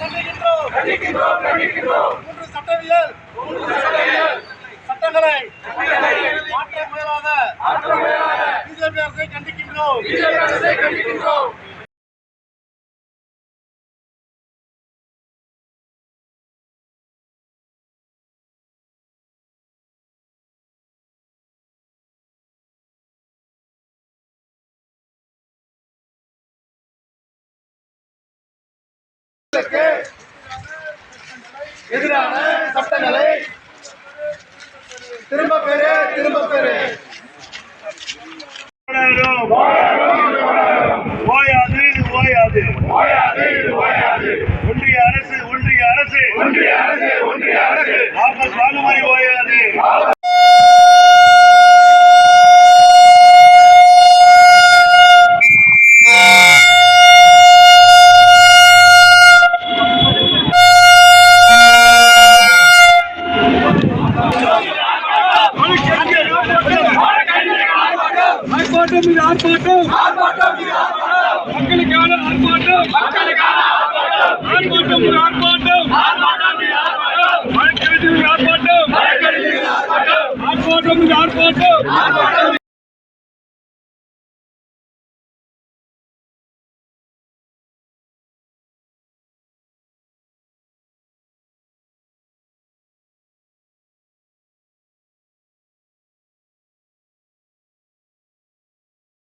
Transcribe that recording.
கண்டிக்கின்றோம். மூன்று சட்டவியல் சட்டங்களை மாற்ற முயலாத பிஜேபி அரசை கண்டிக்கின்றோம். எதிரான சட்டங்களை திரும்ப பெறு திரும்ப பெறு. ஓயாது இது ஓயாது ஒன்றிய அரசு ஒன்றிய அரசு. ஒன்றிய அரசு ஒன்றிய அரசு. வாபஸ் வாங்குமதி ஆர்ப்பாட்டம் இது ஆர்ப்பாட்டம் மக்களுக்கான ஆர்ப்பாட்டம் ஆர்ப்பாட்டம் இது ஆர்ப்பாட்டம் வழக்கறிஞர்கள் ஆர்ப்பாட்டம் ஆர்ப்பாட்டம் இது ஆர்ப்பாட்டம்